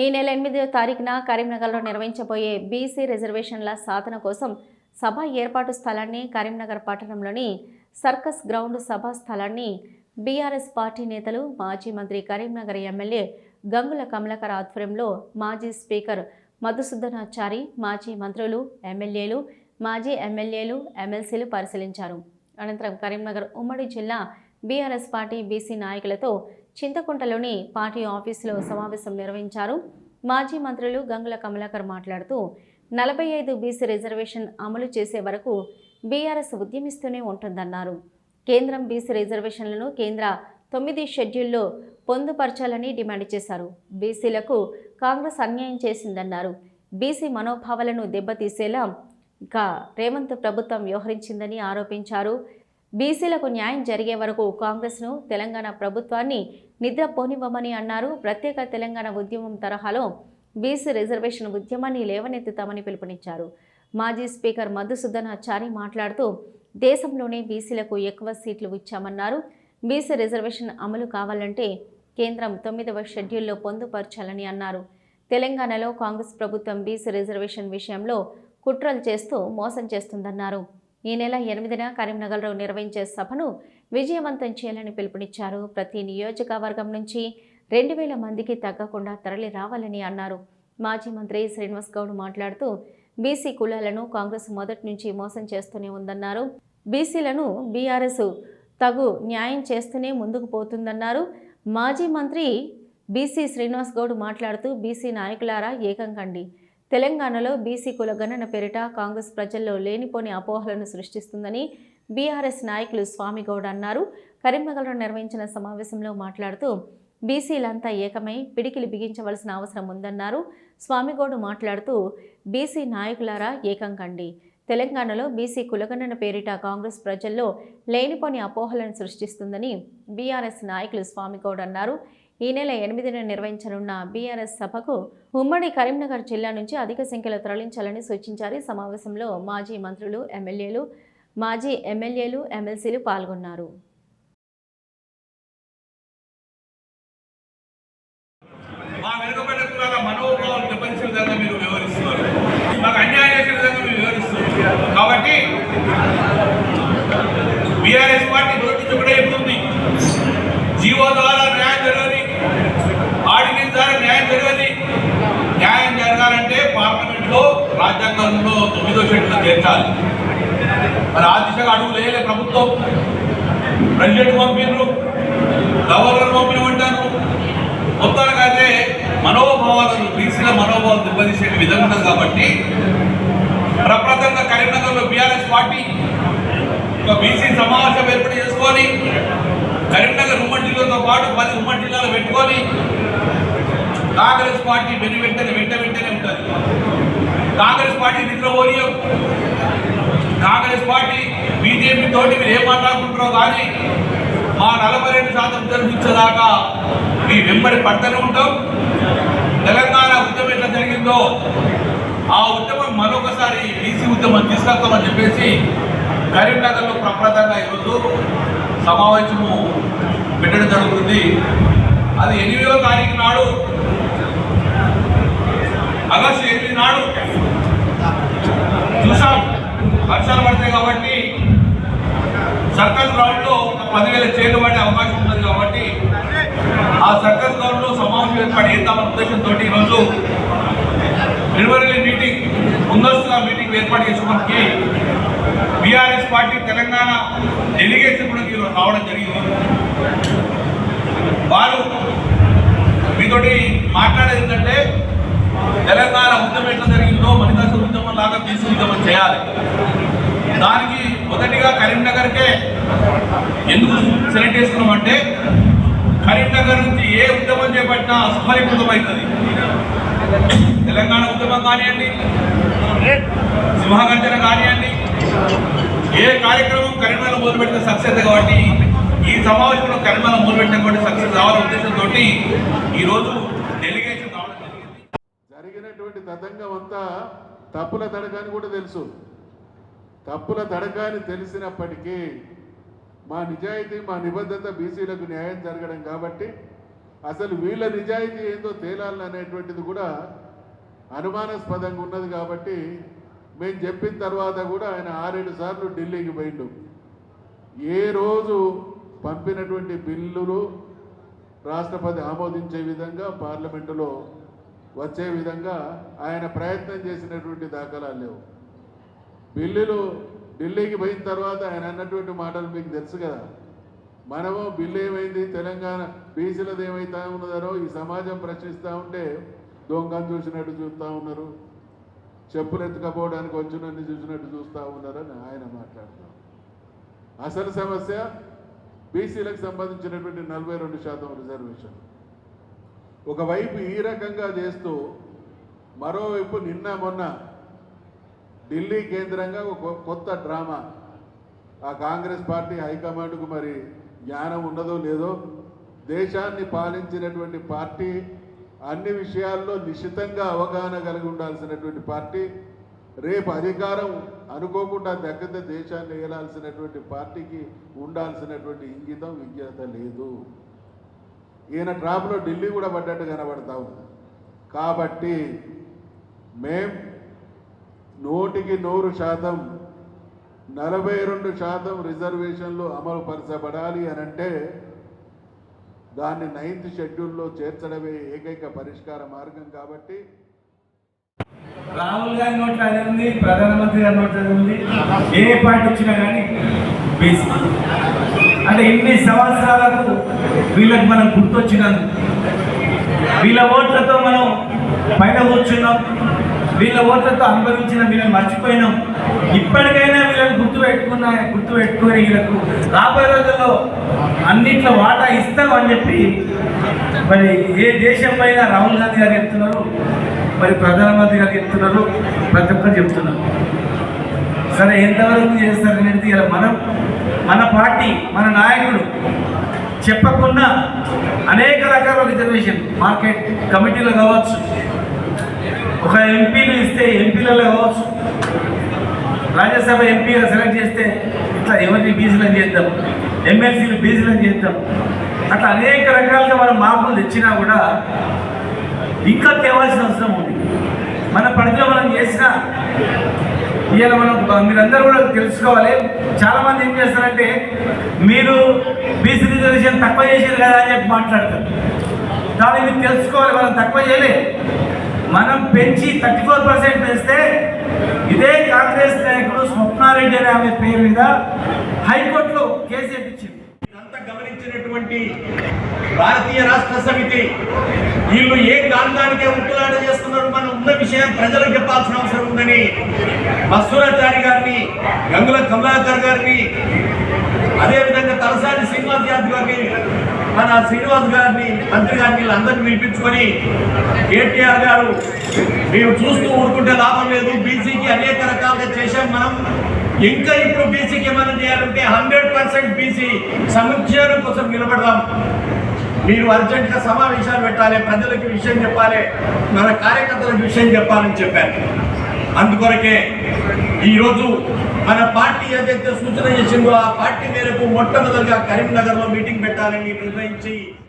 ఈ నెల ఎనిమిదవ తారీఖున కరీంనగర్లో నిర్వహించబోయే బీసీ రిజర్వేషన్ల సాధన కోసం సభ ఏర్పాటు స్థలాన్ని కరీంనగర్ పట్టణంలోని సర్కస్ గ్రౌండ్ సభా స్థలాన్ని బీఆర్ఎస్ పార్టీ నేతలు మాజీ మంత్రి కరీంనగర్ ఎమ్మెల్యే గంగుల కమలకర్ ఆధ్వర్యంలో మాజీ స్పీకర్ మధుసూదనాచారి మాజీ మంత్రులు ఎమ్మెల్యేలు మాజీ ఎమ్మెల్యేలు ఎమ్మెల్సీలు పరిశీలించారు. అనంతరం కరీంనగర్ ఉమ్మడి జిల్లా బీఆర్ఎస్ పార్టీ బీసీ నాయకులతో చింతకుంటలోని పార్టీ ఆఫీసులో సమావేశం నిర్వహించారు. మాజీ మంత్రులు గంగుల కమలాకర్ మాట్లాడుతూ నలభై ఐదు బీసీ రిజర్వేషన్ అమలు చేసే వరకు బీఆర్ఎస్ ఉద్యమిస్తూనే ఉంటుందన్నారు. కేంద్రం బీసీ రిజర్వేషన్లను కేంద్ర తొమ్మిది షెడ్యూల్లో పొందుపరచాలని డిమాండ్ చేశారు. బీసీలకు కాంగ్రెస్ అన్యాయం చేసిందన్నారు. బీసీ మనోభావాలను దెబ్బతీసేలా ఇక రేవంత్ ప్రభుత్వం వ్యవహరించిందని ఆరోపించారు. బీసీలకు న్యాయం జరిగే వరకు కాంగ్రెస్ను తెలంగాణ ప్రభుత్వాన్ని నిద్రపోనివ్వమని అన్నారు. ప్రత్యేక తెలంగాణ ఉద్యమం తరహాలో బీసీ రిజర్వేషన్ ఉద్యమాన్ని లేవనెత్తుతామని పిలుపునిచ్చారు. మాజీ స్పీకర్ మధుసూదనాచారి మాట్లాడుతూ దేశంలోనే బీసీలకు ఎక్కువ సీట్లు ఇచ్చామన్నారు. బీసీ రిజర్వేషన్ అమలు కావాలంటే కేంద్రం తొమ్మిదవ షెడ్యూల్లో పొందుపరచాలని అన్నారు. తెలంగాణలో కాంగ్రెస్ ప్రభుత్వం బీసీ రిజర్వేషన్ విషయంలో కుట్రలు చేస్తూ మోసం చేస్తుందన్నారు. ఈ నెల ఎనిమిదిన కరీంనగర్లో నిర్వహించే సభను విజయవంతం చేయాలని పిలుపునిచ్చారు. ప్రతి నియోజకవర్గం నుంచి రెండు వేల మందికి తగ్గకుండా తరలి రావాలని అన్నారు. మాజీ మంత్రి శ్రీనివాస్ గౌడ్ మాట్లాడుతూ బీసీ కులాలను కాంగ్రెస్ మొదటి నుంచి మోసం చేస్తూనే ఉందన్నారు. బీసీలను బీఆర్ఎస్ తగు న్యాయం చేస్తూనే ముందుకు పోతుందన్నారు. మాజీ మంత్రి బీసీ శ్రీనివాస్ గౌడ్ మాట్లాడుతూ బీసీ నాయకులారా ఏకం కండి. తెలంగాణలో బీసీ కుల గణన పేరిట కాంగ్రెస్ ప్రజల్లో లేనిపోని అపోహలను సృష్టిస్తుందని బీఆర్ఎస్ నాయకులు స్వామిగౌడ్ అన్నారు. కరీంనగర్లో నిర్వహించిన సమావేశంలో మాట్లాడుతూ బీసీలంతా ఏకమై పిడికిలి బిగించవలసిన అవసరం ఉందన్నారు. స్వామిగౌడ్ మాట్లాడుతూ బీసీ నాయకులారా ఏకం కండి. తెలంగాణలో బీసీ కులగణన పేరిట కాంగ్రెస్ ప్రజల్లో లేనిపోని అపోహలను సృష్టిస్తుందని బీఆర్ఎస్ నాయకులు స్వామిగౌడ్ అన్నారు. ఈ నెల ఎనిమిదిన నిర్వహించనున్న బీఆర్ఎస్ సభకు ఉమ్మడి కరీంనగర్ జిల్లా నుంచి అధిక సంఖ్యలో తరలించాలని సూచించారు. సమావేశంలో మాజీ మంత్రులు ఎమ్మెల్యేలు మాజీ ఎమ్మెల్యేలు ఎమ్మెల్సీలు పాల్గొన్నారు మా వెనుకబడిన కులాల మనోభావాలు దెబ్బతీసే విధంగా మీరు వివరిస్తున్నారు మాకు అన్యాయం చేసే విధంగా మీరు వివరిస్తున్నారు కాబట్టి బీఆర్ఎస్ పార్టీ నోటి కూడా చెప్తుంది జీవో ద్వారా న్యాయం జరగని ఆర్డినెన్స్ ద్వారా న్యాయం జరగని న్యాయం జరగాలంటే పార్లమెంట్లో రాజ్యాంగంలో తొమ్మిదో షెడ్యూల్ చేర్చాలి మరి ఆ దిశగా అడుగు లేయలే ప్రభుత్వం. ప్రెసిడెంట్ పంపినరు గవర్నర్ పంపినమంటారు. అయితే మనోభావాలను బీసీల మనోభావాలు దెబ్బతీసే విధంగా కాబట్టి ప్రప్రథంగా కరీంనగర్లో బీఆర్ఎస్ పార్టీ ఒక బీసీ సమావేశం ఏర్పాటు చేసుకొని కరీంనగర్ ఉమ్మడి జిల్లాతో పాటు పది ఉమ్మడి జిల్లాలు పెట్టుకొని కాంగ్రెస్ పార్టీ వెను వెంటనే వెంట వెంటనే ఉంటుంది. కాంగ్రెస్ పార్టీ నిద్రపోనీయం కాంగ్రెస్ పార్టీ బీజేపీ తోటి మీరు ఏం మాట్లాడుకుంటారో కానీ మా నలభై రెండు శాతం జరిపించేదాకా మీ వెంబడి పడుతూనే ఉంటాం. తెలంగాణ ఉద్యమం ఎట్లా జరిగిందో ఆ ఉద్యమం మరొకసారి బీసీ ఉద్యమం తీసుకొస్తామని చెప్పేసి కరీంనగర్లో ప్రప్రదంగా ఈరోజు సమావేశము పెట్టడం జరుగుతుంది. అది ఎనిమిదో తారీఖు నాడు ఆగస్టు ఎనిమిది నాడు వర్షాలు పడతాయి కాబట్టి సర్కస్ గ్రౌండ్లో పదివేల చేతులు పడే అవకాశం ఉంటుంది కాబట్టి ఆ సర్కస్ గ్రౌండ్లో సమావేశం ఏర్పాటు చేద్దామన్న ఉద్దేశంతో ఈరోజు ప్రిలిమినరీ మీటింగ్ ముందస్తుగా మీటింగ్ ఏర్పాటు చేసుకోవడానికి బీఆర్ఎస్ పార్టీ తెలంగాణ డెలిగేషన్ కూడా ఈరోజు రావడం జరిగింది. వారు మీతోటి మాట్లాడేది ఏంటంటే తెలంగాణ ఉద్యమం ఎట్లా జరిగిందో మణిదాస ఉద్యమం లాగా బీసీ ఉద్యమం చేయాలి. దానికి మొదటిగా కరీంనగర్కే ఎందుకు సెలెక్ట్ చేసుకున్నామంటే కరీంనగర్ నుంచి ఏ ఉద్యమం చేపట్టినా సఫలీకృతం తెలంగాణ ఉద్యమం కానివ్వండి సింహగర్జన కానివ్వండి ఏ కార్యక్రమం కరీంనగర్ మొదలుపెట్టిన సక్సెస్ కాబట్టి ఈ సమావేశంలో కరీంనగర్ మొదలుపెట్టిన కాబట్టి సక్సెస్ రావాలనే ఉద్దేశంతో ఈరోజు డెలిగేషన్ రావడం జరిగింది జరిగినటువంటి తతంగం అంతా తప్పుల తడకాని కూడా తెలుసు. తప్పుల తడకాని తెలిసినప్పటికీ మా నిజాయితీ మా నిబద్ధత బీసీలకు న్యాయం జరగడం కాబట్టి అసలు వీళ్ళ నిజాయితీ ఏందో తేలాలని అనేటువంటిది కూడా అనుమానాస్పదంగా ఉన్నది కాబట్టి మేము చెప్పిన తర్వాత కూడా ఆయన ఆరేడు సార్లు ఢిల్లీకి పోయిండు. ఏ రోజు పంపినటువంటి బిల్లులు రాష్ట్రపతి ఆమోదించే విధంగా పార్లమెంటులో వచ్చే విధంగా ఆయన ప్రయత్నం చేసినటువంటి దాఖలాలు లేవు. బిల్లులు ఢిల్లీకి పోయిన తర్వాత ఆయన అన్నటువంటి మాటలు మీకు తెలుసు కదా. మనము బిల్లు ఏమైంది? తెలంగాణ బీసీలది ఏమైతా ఉన్నదారో ఈ సమాజం ప్రశ్నిస్తూ ఉంటే దొంగను చూసినట్టు చూస్తూ ఉన్నారు. చెప్పులు ఎత్తుకపోవడానికి వచ్చినన్ని చూసినట్టు చూస్తూ ఉన్నారని ఆయన మాట్లాడుతున్నారు. అసలు సమస్య బీసీలకు సంబంధించినటువంటి నలభై రెండు శాతం రిజర్వేషన్. ఒకవైపు ఈ రకంగా చేస్తూ మరోవైపు నిన్న మొన్న ఢిల్లీ కేంద్రంగా ఒక కొత్త డ్రామా. ఆ కాంగ్రెస్ పార్టీ హైకమాండ్కు మరి జ్ఞానం ఉన్నదో లేదో దేశాన్ని పాలించినటువంటి పార్టీ అన్ని విషయాల్లో నిశ్చితంగా అవగాహన కలిగి ఉండాల్సినటువంటి పార్టీ రేపు అధికారం అనుకోకుండా దగ్గర దేశాన్ని వేయాల్సినటువంటి పార్టీకి ఉండాల్సినటువంటి ఇంగితం విజ్ఞత లేదు. ఈయన ట్రాప్లో ఢిల్లీ కూడా పడ్డట్టు కనబడతా ఉంది. కాబట్టి మేం నూటికి నూరు శాతం నలభై రెండు శాతం రిజర్వేషన్లు అమలు పరచబడాలి అని అంటే దాన్ని నైన్త్ షెడ్యూల్లో చేర్చడమే ఏకైక పరిష్కార మార్గం కాబట్టి రాహుల్ గారి నోట్లో అది ఉంది ప్రధానమంత్రి గారి నోట్లో అది ఉంది. ఏ పార్టీ వచ్చినా కానీ బీసీ. అంటే ఇన్ని సంవత్సరాలకు వీళ్ళకి మనం గుర్తొచ్చినాం? వీళ్ళ ఓట్లతో మనం పైన కూర్చున్నాం. వీళ్ళ ఓట్లతో అనుభవించిన వీళ్ళని మర్చిపోయినాం. ఇప్పటికైనా వీళ్ళని గుర్తు పెట్టుకున్న గుర్తు పెట్టుకుని వీళ్ళకు రాబోయే రోజుల్లో అన్నిట్లో వాటా ఇస్తాం అని చెప్పి మరి ఏ దేశం పైన రాహుల్ గాంధీ గారు చెప్తున్నారు మరి ప్రధానమంత్రి గారు చెప్తున్నారు ప్రతి ఒక్కరు చెప్తున్నారు. సరే ఎంతవరకు చేస్తారనేది ఇలా మనం మన పార్టీ మన నాయకుడు చెప్పకుండా అనేక రకాల రిజర్వేషన్ మార్కెట్ కమిటీలో కావచ్చు. ఒక ఎంపీలు ఇస్తే ఎంపీలలో కావచ్చు. రాజ్యసభ ఎంపీగా సెలెక్ట్ చేస్తే ఇట్లా ఎవరిని బీసీలను చేద్దాం ఎమ్మెల్సీలు బీసీలను చేద్దాం. అట్లా అనేక రకాలుగా మనం మార్పులు తెచ్చినా కూడా ఇంకా తేవాల్సిన అవసరం ఉంది. మన పరిధిలో మనం చేసిన ఇవాళ మనం మీరందరూ కూడా తెలుసుకోవాలి. చాలా మంది ఏం చేస్తారంటే మీరు బీసీ రిజర్వేషన్ తక్కువ చేసేది కదా అని చెప్పి మాట్లాడతారు. కానీ మీరు తెలుసుకోవాలి మనం తక్కువ చేయలే. మనం పెంచి థర్టీ ఫోర్ పర్సెంట్ వేస్తే ఇదే కాంగ్రెస్ నాయకుడు స్వప్నారెడ్డి అనే ఆమె పేరు మీద హైకోర్టులో కేసు ఎప్పించింది గమనించినటువంటి భారతీయ రాష్ట్ర సమితి వీళ్ళు ఏ కారణానికే ఉక్కులాట చేస్తున్నారు మనం ఉన్న విషయం ప్రజలకు చెప్పాల్సిన అవసరం ఉందని మత్సూరాచారి గారిని గంగుల కమలాకర్ గారిని అదేవిధంగా తలసాని శ్రీనివాస్ యాదవ్ గారిని మన శ్రీనివాస్ గారిని మంత్రి గారిని వీళ్ళందరినీ పిలిపించుకొని కేటీఆర్ గారు మేము చూస్తూ ఊరుకుంటే లాభం లేదు బీసీకి అనేక రకాలుగా చేశాం మనం ఇంకా ఇప్పుడు బీసీకి ఏమైనా చేయాలంటే హండ్రెడ్ పర్సెంట్ బీసీ సంక్షేమం కోసం నిలబడదాం. మీరు అర్జెంట్గా సమావేశాలు పెట్టాలి ప్రజలకు విషయం చెప్పాలి మన కార్యకర్తలకు విషయం చెప్పాలని చెప్పారు. అందుకొరకే ఈరోజు మన పార్టీ ఏదైతే సూచన చేసిందో ఆ పార్టీ మేరకు మొట్టమొదటిగా కరీంనగర్లో మీటింగ్ పెట్టాలని నిర్ణయించి